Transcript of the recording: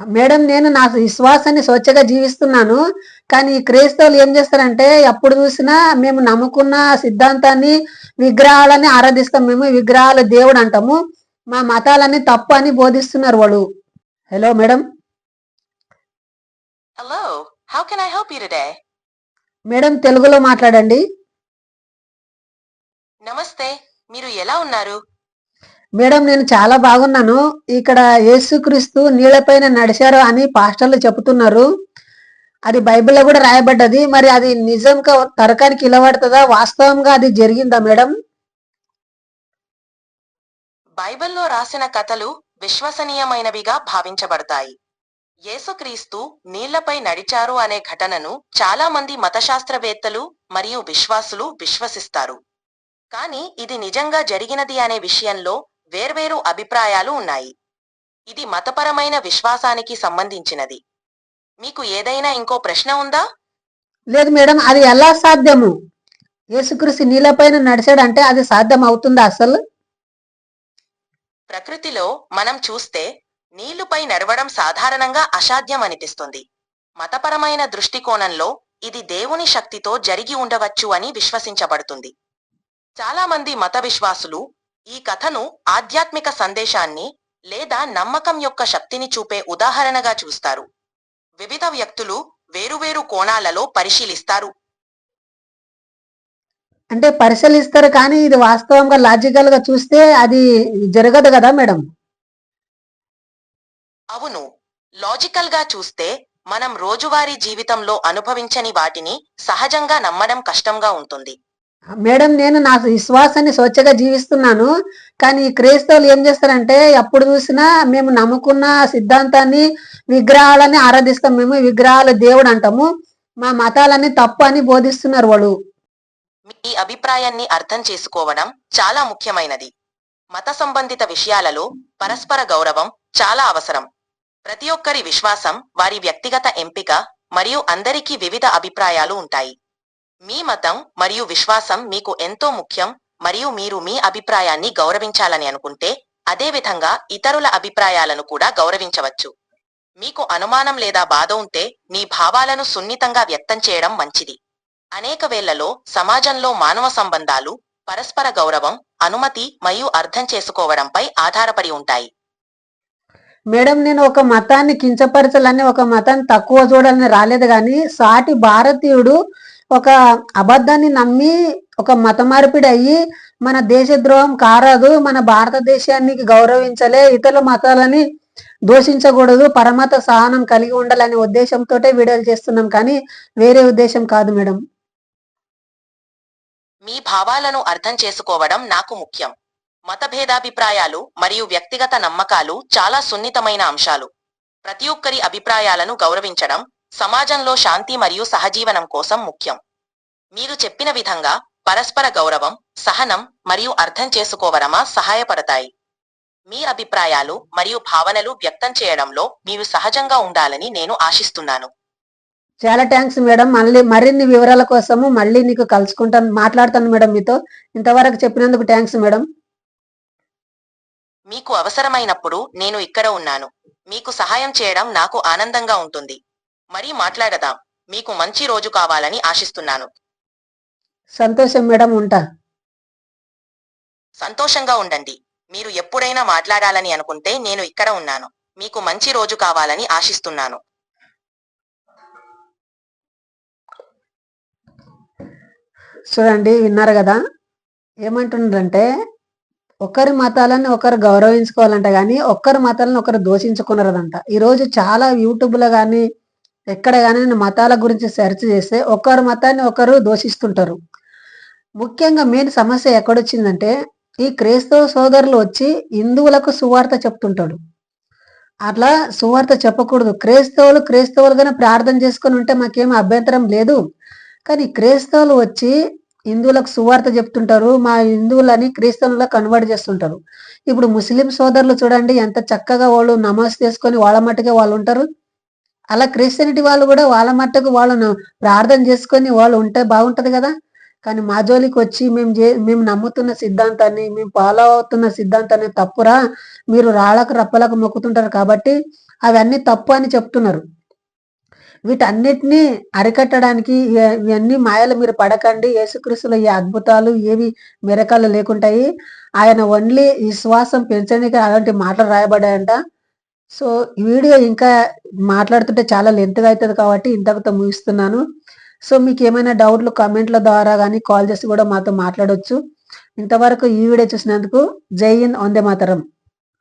Madam నేను నా విశ్వాసాన్ని స్వచ్ఛగా జీవిస్తున్నాను కానీ ఈ క్రైస్తవులు ఏం చేస్తారంటే ఎప్పుడు చూసినా మేము నమ్ముకున్న సిద్ధాంతాన్ని విగ్రహాలని ఆరాధిస్తాం మేము విగ్రహాలు దేవుడు అంటాము. మా మతాలన్నీ తప్పు అని బోధిస్తున్నారు వాళ్ళు hello madam? Hello, how can I help you today? Madam తెలుగులో మాట్లాడండి. నమస్తే మీరు ఎలా ఉన్నారు? మేడం నేను చాలా బాగున్నాను. ఇక్కడ యేసుక్రీస్తు నీళ్ళపైన నడిచారు అని పాస్టర్లు చెబుతున్నారు. అది బైబిల్లో కూడా రాయబడ్డది. మరి అది నిజంగా తరకానికి ఇలవడుతుందా? వాస్తవంగా అది జరిగిందా మేడం? బైబిల్లో రాసిన కథలు విశ్వసనీయమైనవిగా భావించబడతాయి. యేసుక్రీస్తు నీళ్ళపై నడిచారు అనే ఘటనను చాలా మంది మతశాస్త్రవేత్తలు మరియు విశ్వాసులు విశ్వసిస్తారు. కానీ ఇది నిజంగా జరిగినది అనే విషయంలో వేర్వేరు అభిప్రాయాలు ఉన్నాయి. ఇది మతపరమైన విశ్వాసానికి సంబంధించినది. మీకు ఏదైనా ఇంకో ప్రశ్న ఉందా? లేదు మేడం అది ఎలా సాధ్యము? యేసుక్రీస్తు నీళ్ళపైన నడిచాడు అంటే అది సాధ్యం అవుతుందా అసలు? ప్రకృతిలో మనం చూస్తే నీళ్ళుపై నడవడం సాధారణంగా అసాధ్యం అనిపిస్తుంది మతపరమైన దృష్టికోణంలో ఇది దేవుని శక్తితో జరిగి ఉండవచ్చు అని విశ్వసించబడుతుంది. చాలా మంది మత విశ్వాసులు ఈ కథను ఆధ్యాత్మిక సందేశాన్ని లేదా నమ్మకం యొక్క శక్తిని చూపే ఉదాహరణగా చూస్తారు. వివిధ వ్యక్తులు వేరువేరు కోణాలలో పరిశీలిస్తారు. అంటే పరిశీలిస్తారు కానీ ఇది వాస్తవంగా లాజికల్గా చూస్తే అది జరగదు కదా మేడం? అవును. లాజికల్గా చూస్తే మనం రోజువారీ జీవితంలో అనుభవించని వాటిని సహజంగా నమ్మడం కష్టంగా ఉంటుంది. మేడం నేను నా విశ్వాసాన్ని స్వచ్ఛగా జీవిస్తున్నాను కానీ ఈ క్రైస్తవులు ఏం చేస్తారంటే ఎప్పుడు చూసినా మేము నమ్ముకున్న సిద్ధాంతాన్ని విగ్రహాలని ఆరాధిస్తాం మేము విగ్రహాల దేవుడు అంటాము. మా మతాలన్నీ తప్పు అని బోధిస్తున్నారు వాళ్ళు. మీ అభిప్రాయాన్ని అర్థం చేసుకోవడం చాలా ముఖ్యమైనది. మత సంబంధిత విషయాలలో పరస్పర గౌరవం చాలా అవసరం. ప్రతి ఒక్కరి విశ్వాసం వారి వ్యక్తిగత ఎంపిక మరియు అందరికీ వివిధ అభిప్రాయాలు ఉంటాయి. మీ మతం మరియు విశ్వాసం మీకు ఎంతో ముఖ్యం మరియు మీరు మీ అభిప్రాయాన్ని గౌరవించాలని అనుకుంటే అదే విధంగా ఇతరుల అభిప్రాయాలను కూడా గౌరవించవచ్చు. మీకు అనుమానం లేదా బాధ ఉంటే మీ భావాలను సున్నితంగా వ్యక్తం చేయడం మంచిది. అనేక వేళ్ళలో సమాజంలో మానవ సంబంధాలు పరస్పర గౌరవం అనుమతి మరియు అర్థం చేసుకోవడంపై ఆధారపడి ఉంటాయి. మేడం నేను ఒక మతాన్ని కించపరచాలని ఒక మతాన్ని తక్కువ చూడాలని రాలేదు కానీ సాటి భారతీయుడు ఒక అబద్ధాన్ని నమ్మి ఒక మత మార్పిడి అయ్యి మన దేశద్రోహం కారాదు మన భారతదేశానికి గౌరవించలే ఇతర మతాలని దూషించకూడదు పరమత సహనం కలిగి ఉండాలనే ఉద్దేశంతో వీడియోలు చేస్తున్నాం కానీ వేరే ఉద్దేశం కాదు మేడం. మీ భావాలను అర్థం చేసుకోవడం నాకు ముఖ్యం. మత భేదాభిప్రాయాలు మరియు వ్యక్తిగత నమ్మకాలు చాలా సున్నితమైన అంశాలు. ప్రతి ఒక్కరి అభిప్రాయాలను గౌరవించడం సమాజంలో శాంతి మరియు సహజీవనం కోసం ముఖ్యం. మీరు చెప్పిన విధంగా పరస్పర గౌరవం సహనం మరియు అర్థం చేసుకోవడమా సహాయపడతాయి. మీ అభిప్రాయాలు మరియు భావనలు వ్యక్తం చేయడంలో మీరు సహజంగా ఉండాలని నేను ఆశిస్తున్నాను. చాలా థ్యాంక్స్ మేడం. మళ్ళీ మరిన్ని వివరాల కోసము మళ్ళీ నీకు కలుసుకుంటాను మాట్లాడతాను మేడం మీతో. ఇంతవరకు చెప్పినందుకు థ్యాంక్స్ మేడం. మీకు అవసరమైనప్పుడు నేను ఇక్కడ ఉన్నాను. మీకు సహాయం చేయడం నాకు ఆనందంగా ఉంటుంది. మరీ మాట్లాడదాం. మీకు మంచి రోజు కావాలని ఆశిస్తున్నాను. సంతోషం మేడం ఉంటా. సంతోషంగా ఉండండి. మీరు ఎప్పుడైనా మాట్లాడాలని అనుకుంటే నేను ఇక్కడ ఉన్నాను. మీకు మంచి రోజు కావాలని ఆశిస్తున్నాను. చూడండి విన్నారు కదా? ఏమంటున్నారంటే ఒకరి మతాలను ఒకరు గౌరవించుకోవాలంట కానీ ఒక్కరి మతాలను ఒకరు దోషించుకున్నారదంట ఈరోజు చాలా యూట్యూబ్లో కానీ ఎక్కడ కానీ మతాల గురించి సెర్చ్ చేస్తే ఒకరు మతాన్ని ఒకరు దోషిస్తుంటారు. ముఖ్యంగా మెయిన్ సమస్య ఎక్కడొచ్చిందంటే ఈ క్రైస్తవ సోదరులు వచ్చి హిందువులకు సువార్త చెప్తుంటాడు. అట్లా సువార్త చెప్పకూడదు. క్రైస్తవులు క్రైస్తవులుగానే ప్రార్థన చేసుకుని ఉంటే మాకేం అభ్యంతరం లేదు. కానీ క్రైస్తవులు వచ్చి హిందువులకు సువార్త చెప్తుంటారు. మా హిందువులని క్రైస్తవులుగా కన్వర్ట్ చేస్తుంటారు. ఇప్పుడు ముస్లిం సోదరులు చూడండి ఎంత చక్కగా వాళ్ళు నమాజ్ చేసుకొని వాళ్ళ మట్టుకే వాళ్ళు ఉంటారు. అలా క్రిస్టియనిటీ వాళ్ళు కూడా వాళ్ళ మట్టుకు వాళ్ళను ప్రార్థన చేసుకొని వాళ్ళు ఉంటే బాగుంటది కదా. కానీ మా జోలికి వచ్చి మేము చే మేము నమ్ముతున్న సిద్ధాంతాన్ని మేము ఫాలో అవుతున్న సిద్ధాంతాన్ని తప్పురా. మీరు రాళ్ళకు రప్పలకు మొక్కుతుంటారు కాబట్టి అవన్నీ తప్పు అని చెప్తున్నారు. వీటన్నిటినీ అరికట్టడానికి ఇవన్నీ మాయలు మీరు పడకండి. యేసుక్రీస్తుల ఈ అద్భుతాలు ఏవి మెరకాలు లేకుంటాయి. ఆయన ఓన్లీ విశ్వాసం పెంచడానికి అలాంటి మాటలు రాయబడాయంట సో ఈ వీడియో ఇంకా మాట్లాడుతుంటే చాలా లెంత్గా అవుతుంది కాబట్టి ఇంతకుతో ముగిస్తున్నాను. సో మీకు ఏమైనా డౌట్లు కామెంట్ల ద్వారా కానీ కాల్ చేసి కూడా మాతో మాట్లాడొచ్చు. ఇంతవరకు ఈ వీడియో చూసినందుకు జై హింద్ వందే మాతరం.